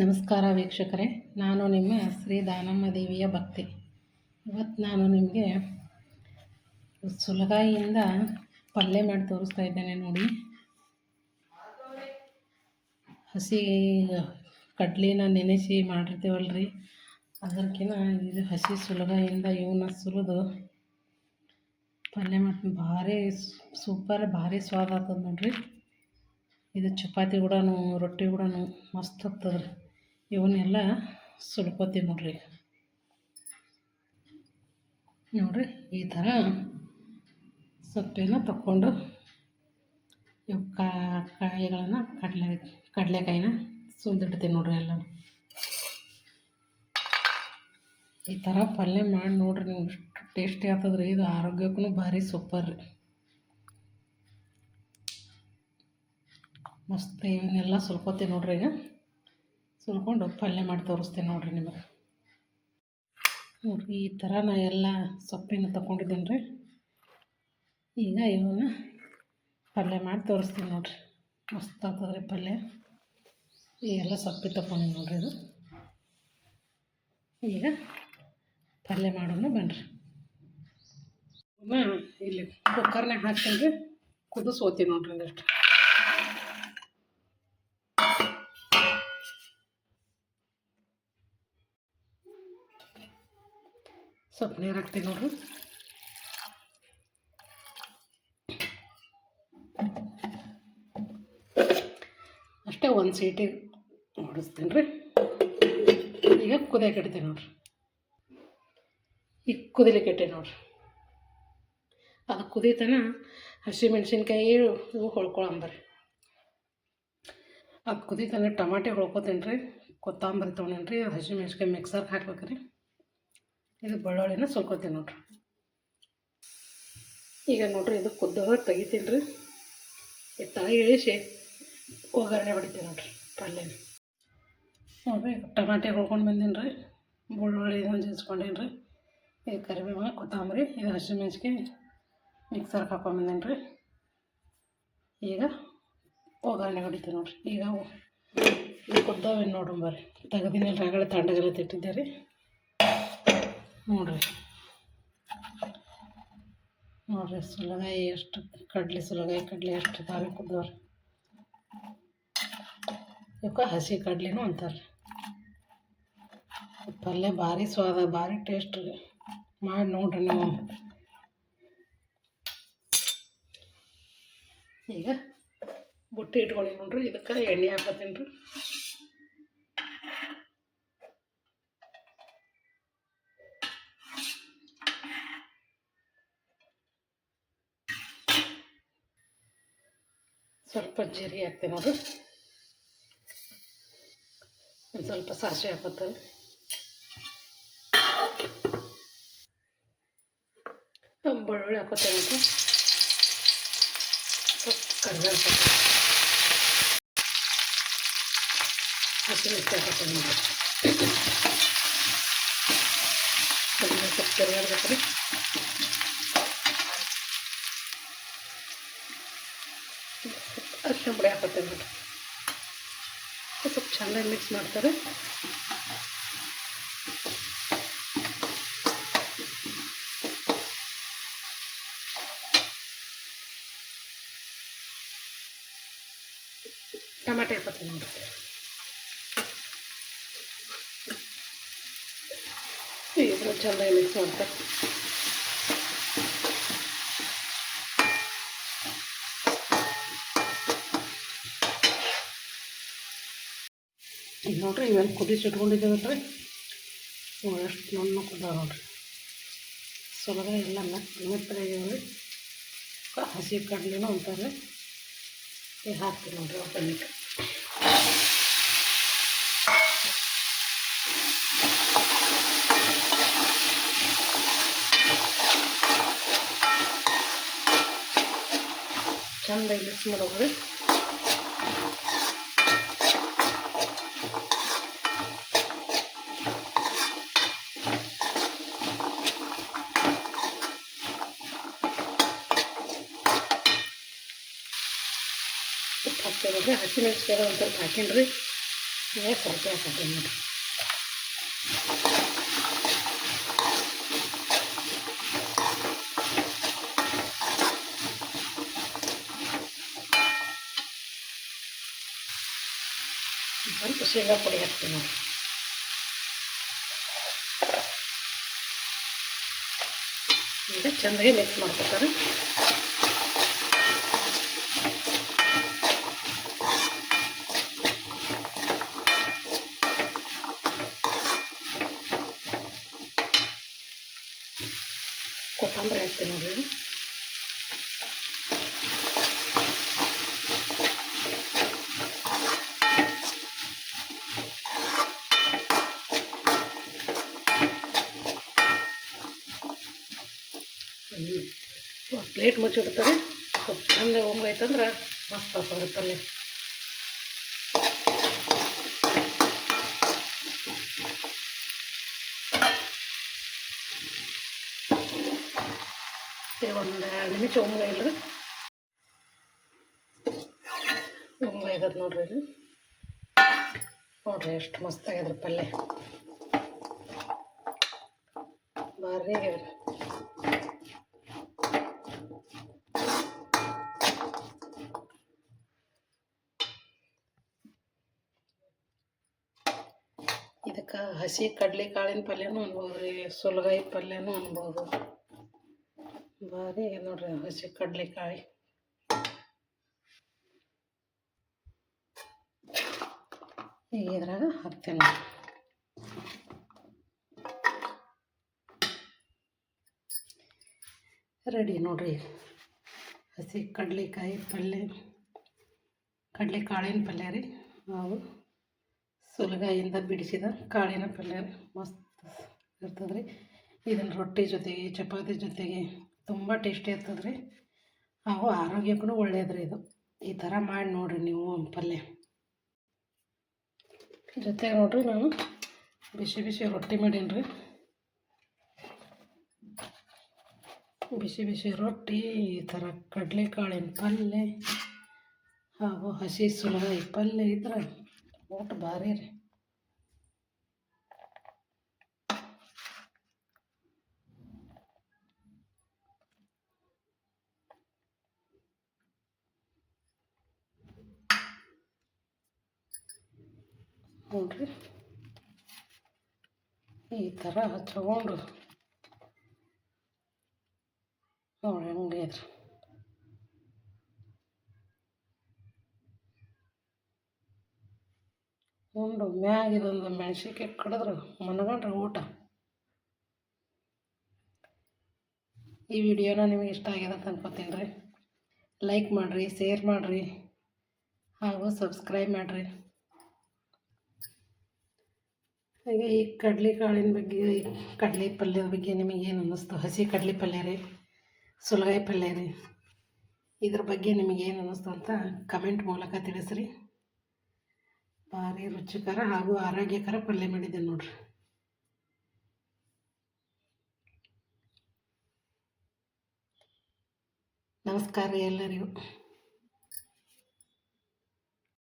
ನಮಸ್ಕಾರ ವೀಕ್ಷಕರೇ, ನಾನು ನಿಮ್ಮ ಶ್ರೀ ದಾನಮ್ಮ ದೇವಿಯ ಭಕ್ತಿ. ಇವತ್ತು ನಾನು ನಿಮಗೆ ಸುಲಗಾಯಿಯಿಂದ ಪಲ್ಯ ಮಾಡಿ ತೋರಿಸ್ತಾ ಇದ್ದೇನೆ ನೋಡಿ. ಹಸಿ ಕಡ್ಲಿನ ನೆನೆಸಿ ಮಾಡಿರ್ತೀವಲ್ಲ ರೀ ಅದಕ್ಕಿಂತ ಇದು ಹಸಿ ಸುಲಗಾಯಿಯಿಂದ ಇವನ್ನ ಸುಲಿದು ಪಲ್ಯ ಮಾಡ್ತೀನಿ. ಭಾರಿ ಸೂಪರ್, ಭಾರಿ ಸ್ವಾದ ಆಗ್ತದೆ ನೋಡಿರಿ. ಇದು ಚಪಾತಿ ಕೂಡ ರೊಟ್ಟಿ ಕೂಡ ಮಸ್ತ್ ಆಗ್ತದೆ. ರೀ ಇವನ್ನೆಲ್ಲ ಸುಲ್ಕೋತೀವಿ ನೋಡ್ರಿ ನೋಡ್ರಿ, ಈ ಥರ ಸೊಪ್ಪೇನ ತಕ್ಕೊಂಡು ಇವು ಕಾಯಿಗಳನ್ನು ಕಡಲೆ, ಕಡಲೆಕಾಯಿನ ಸುಲಿದಿಡ್ತೀನಿ ನೋಡ್ರಿ ಎಲ್ಲ ಈ ಥರ ಪಲ್ಯ ಮಾಡಿ ನೋಡ್ರಿ, ನೀವು ಇಷ್ಟು ಟೇಸ್ಟಿ ಆಗ್ತದ್ರಿ, ಇದು ಆರೋಗ್ಯಕ್ಕೂ ಭಾರಿ ಸೂಪರ್ ರೀ ಮಸ್ತ್ ಇವನ್ನೆಲ್ಲ ಸ್ವಲ್ಪ ನೋಡ್ರಿ ಈಗ. ಸುಲ್ಕೊಂಡು ಪಲ್ಯ ಮಾಡಿ ತೋರಿಸ್ತೀನಿ ನೋಡಿರಿ ನಿಮಗೆ. ನೋಡಿರಿ, ಈ ಥರ ನಾ ಎಲ್ಲ ಸೊಪ್ಪಿನ ತೊಗೊಂಡಿದ್ದೀನಿ ರೀ ಈಗ ಇವನ್ನ ಪಲ್ಯ ಮಾಡಿ ತೋರಿಸ್ತೀನಿ ನೋಡಿರಿ. ಮಸ್ತ್ ಆಗ್ತದೆ ರೀ ಪಲ್ಯ ಎಲ್ಲ ಸೊಪ್ಪಿ ತೊಗೊಂಡಿನಿ ನೋಡಿರಿ ಇದು. ಈಗ ಪಲ್ಯ ಮಾಡೋಣ ಬನ್ನಿರಿ ಇಲ್ಲಿ ಕುಕ್ಕರ್ನಾಗ ಹಾಕ್ತೀನಿ ರೀ. ಕುದಿಸ್ಕೋತೀನಿ ನೋಡ್ರಿ ಒಂದಿಷ್ಟು. ಸ್ವಲ್ಪ ನೀರು ಹಾಕ್ತೀನಿ ನೋಡ್ರಿ. ಅಷ್ಟೇ ಒಂದು ಸೀಟಿ ಹೊಡಿಸ್ತೀನಿ ರೀ ಈಗ ಕುದಿಯಕ್ಕೆ ಇಡ್ತೀನಿ ನೋಡ್ರಿ. ಈಗ ಕುದಿಲಿಕ್ಕೆ ಇಟ್ಟೆ ನೋಡ್ರಿ. ಅದು ಕುದೀತನ ಹಸಿಮೆಣ್ಸಿನ್ಕಾಯಿ ಇವು ಹೊಳ್ಕೊಳಂಬರಿ. ಅದು ಕುದೀತನ ಟಮಾಟೆ ಹೊಳ್ಕೊತೀನಿ ರೀ ಕೊತ್ತಂಬರಿ ತೊಗೊಂಡೇನಿ ರೀ ಹಸಿಮೆಣ್ಸಿನ್ಕಾಯಿ ಮಿಕ್ಸರ್ಗೆ ಹಾಕ್ಬೇಕು ರೀ ಇದು ಬೆಳ್ಳುಳ್ಳಿನ ಸುಲ್ಕೊತೀನಿ ನೋಡ್ರಿ. ಈಗ ನೋಡ್ರಿ ಇದು ಕುದ್ದಾಗ ತೆಗಿತೀನಿ ರೀ. ಈ ತಳಗೆ ಇಳಿಸಿ ಒಗ್ಗರಣೆ ಹೊಡಿತೀನಿ ನೋಡ್ರಿ ಪಲ್ಯನ. ನೋಡ್ರಿ ಟಮಾಟೆ ಹೊಳ್ಕೊಂಡು ಬಂದೀನಿ ರೀ. ಬೆಳ್ಳುಳ್ಳಿ ಒಂದು ಜೀಸ್ಕೊಂಡೀನಿ ರೀ. ಇದು ಕರಿಬೇವು ಕೊತ್ತಂಬರಿ ಇದು ಹಸಿಮೆಣ್ಸಿಕಾಯಿ ಮಿಕ್ಸರ್ಗೆ ಹಾಕೊಂಬಂದೀನಿ ರೀ. ಈಗ ಒಗ್ಗರಣೆ ಹೊಡಿತೀನಿ ನೋಡ್ರಿ. ಈಗ ಇದು ನೋಡೋಣ ಬರ್ರಿ. ತೆಗ್ದಿನಿ ರಗಳೆ ತಣ್ಣಗೆಲ್ಲ ತಿಟ್ಟಿದ್ದೆ ರೀ. ನೋಡ್ರಿ. ನೋಡ್ರಿ ಸುಲಗಾಯಿ ಎಷ್ಟು ಕಡ್ಲೆ ಸುಲಗಾಯಿ ಕಡ್ಲೆ ಎಷ್ಟು ಭಾರಿ ಕುದ್ದವ್ರಿ ಇವಕ್ಕೆ ಹಸಿ ಕಡ್ಲಿನೂ ಅಂತಾರೆ ಪಲ್ಯ ಭಾರಿ ಸ್ವಾದ, ಭಾರಿ ಟೇಸ್ಟ್ ಮಾಡಿ ನೋಡ್ರಿ ನೀವು. ಈಗ ಬುಟ್ಟಿ ಇಟ್ಕೊಳ್ಳಿ ನೋಡ್ರಿ. ಇದಕ್ಕೆ ಎಣ್ಣೆ ಹಾಕತ್ತೀನಿ ರೀ. ಸ್ವಲ್ಪ ಜೀರಿಗೆ ಹಾಕ್ತೀನಿ ನೋಡ್ರಿ ಒಂದು ಸ್ವಲ್ಪ ಸಾಸಿವೆ ಹಾಕೋತಾರೆ ಬೆಳ್ಳುಳ್ಳಿ ಹಾಕೋತೇವೆ ಅಂತ ಸ್ವಲ್ಪ ಕರಿಬೇವು ಹಾಕೋತೀನಿ ಹಸಿಮೆಣಸಿನ್ಕಾಯಿ ಹಾಕೋತೀನಿ ನೋಡ್ರಿ ಸ್ವಲ್ಪ ಕರಿಬೇವು ರೀ ಅರಿಶಿನ ಪುಡಿ ಹಾಕೋತೇವೆ ನೋಡಿರಿ ಸ್ವಲ್ಪ ಚೆನ್ನಾಗಿ ಮಿಕ್ಸ್ ಮಾಡ್ತಾರೆ. ಟಮಾಟೆ ಹಾಕೋತೀನಿ ನೋಡಿರಿ ಇದನ್ನು ಚೆನ್ನಾಗಿ ಮಿಕ್ಸ್ ಮಾಡ್ತಾರೆ. ಈಗ ನೋಡ್ರಿ, ಇವೆಲ್ಲ ಕುದಿಸಿ ಇಟ್ಕೊಂಡಿದ್ದೇವಲ್ಲ ರೀ ಎಷ್ಟು ನನ್ನ ಕುದ ನೋಡ್ರಿ. ಸೊಲಗ ಎಲ್ಲ ಮೆತ್ತಗಾಗ್ಯಾವ ಹಸಿ ಕಡಲೆನೂ ಅಂತಾರೆ. ಈಗ ಹಾಕ್ತೀನಿ ನೋಡ್ರಿ ಒಬ್ಬನಿಗೆ ಚಂದ ಮಿಕ್ಸ್ ಮಾಡೋದ್ರಿ ಹಾಕ್ತೇವೆ ಹಸಿಮೆಣ್ಸಿಕಾಯಿ ಒಂದು ಸ್ವಲ್ಪ ಹಾಕೀನಿ ರೀ ಸ್ವಲ್ಪ ಹಾಕತ್ತೀನಿ ನೋಡಿರಿ ಸ್ವಲ್ಪ ಶೇಂಗಾ ಪುಡಿ ಹಾಕ್ತೀನಿ ನೋಡಿ ಈಗ ಚೆಂದಾಗಿ ಮಿಕ್ಸ್ ಮಾಡ್ಕೊತಾರೆ. ಕೊತ್ತಂಬರಿ ಹಾಕ್ತೀನಿ ನೋಡಿ ಪ್ಲೇಟ್ ಮುಚ್ಚಿಡ್ತಾರೆ. ಸ್ವಲ್ಪ ಚಂದ ಹೊಂಗೈತಂದ್ರೆ ಮಸ್ತ್ ಪಲ್ಯ ಒಂದು ನಿಮಿಷ ಉಂಗ್ಲ ಇಲ್ರಿ ಉಂಗ್ಲ ಆಗತ್ತೆ ನೋಡ್ರಿ ಇದು. ನೋಡ್ರಿ ಎಷ್ಟು ಮಸ್ತ್ ಆಗ್ಯದ್ರಿ ಪಲ್ಯ ಭಾರಿ ಇದಕ್ಕೆ ಹಸಿ ಕಡ್ಲೆಕಾಳಿನ ಪಲ್ಯನೂ ಅನ್ಬೋದು ರೀ ಸುಲಗಾಯಿ ಪಲ್ಯನೂ ಅನ್ಬೋದು. ಭಾರಿ ನೋಡ್ರಿ ಹಸಿ ಕಡ್ಲೆಕಾಯಿ. ಈಗ ಇದ್ರಾಗ ಹಾಕ್ತೇನೆ. ರೆಡಿ ನೋಡ್ರಿ. ಹಸಿ ಕಡಲೆಕಾಯಿ ಪಲ್ಯ ಕಡ್ಲೆಕಾಳಿನ ಪಲ್ಯ ರೀ. ನಾವು ಸುಲಗಾಯಿಂದ ಬಿಡಿಸಿದ ಕಾಳಿನ ಪಲ್ಯ. ಮಸ್ತ್ ಇರ್ತದೆ ರೀ ಇದನ್ನು ರೊಟ್ಟಿ ಜೊತೆಗೆ, ಚಪಾತಿ ಜೊತೆಗೆ ತುಂಬ ಟೇಸ್ಟಿ ಇರ್ತದೆ ರೀ ಹಾಗೂ ಆರೋಗ್ಯಕ್ಕೂ ಒಳ್ಳೇದು ರೀ ಇದು. ಈ ಥರ ಮಾಡಿ ನೋಡಿರಿ ನೀವು ಪಲ್ಯ ಜೊತೆಗೆ ನೋಡಿರಿ ನಾನು ಬಿಸಿ ಬಿಸಿ ರೊಟ್ಟಿ ಮಾಡೀನಿ ರೀ ಬಿಸಿ ಬಿಸಿ ರೊಟ್ಟಿ, ಈ ಥರ ಕಡಲೆಕಾಳಿನ ಪಲ್ಯ ಹಾಗೂ ಹಸಿ ಸುಲಗಾಯಿ ಪಲ್ಯ ಇದ್ರೆ ಊಟ ಭಾರಿ ರೀ ನೋಡ್ರಿ. ಈ ಥರ ಹಚ್ಕೊಂಡು ನೋಡಿ ಹಂಗೆ ಇದ್ರಿ ಉಂಡು ಮ್ಯಾಗಿದೊಂದು ಮೆಣಸಿನ್ಕಾಯಿ ಕಡಿದ್ರೆ ಮನಗಂಡ್ರೆ ಊಟ. ಈ ವಿಡಿಯೋನ ನಿಮಗೆ ಇಷ್ಟ ಆಗ್ಯದ ಅಂತ ಅನ್ಕೋತೀನಿ ರೀ. ಲೈಕ್ ಮಾಡಿರಿ ಶೇರ್ ಮಾಡಿರಿ, ಹಾಗೂ ಸಬ್ಸ್ಕ್ರೈಬ್ ಮಾಡಿರಿ. ಹಾಗೆ ಈ ಕಡ್ಲೆ ಕಾಳಿನ ಬಗ್ಗೆ ಕಡಲೆ ಪಲ್ಯದ ಬಗ್ಗೆ ನಿಮಗೇನು ಅನ್ನಿಸ್ತು? ಹಸಿ ಕಡಲೆ ಪಲ್ಯ ರೀ ಸುಲಗಾಯಿ ಪಲ್ಯ ರೀ, ಇದ್ರ ಬಗ್ಗೆ ನಿಮಗೇನು ಅನ್ನಿಸ್ತು ಅಂತ ಕಮೆಂಟ್ ಮೂಲಕ ತಿಳಿಸ್ರಿ. ಭಾರಿ ರುಚಿಕರ ಹಾಗೂ ಆರೋಗ್ಯಕರ ಪಲ್ಯ ಮಾಡಿದ್ದೆ ನೋಡ್ರಿ. ನಮಸ್ಕಾರ ಎಲ್ಲರಿಗೂ.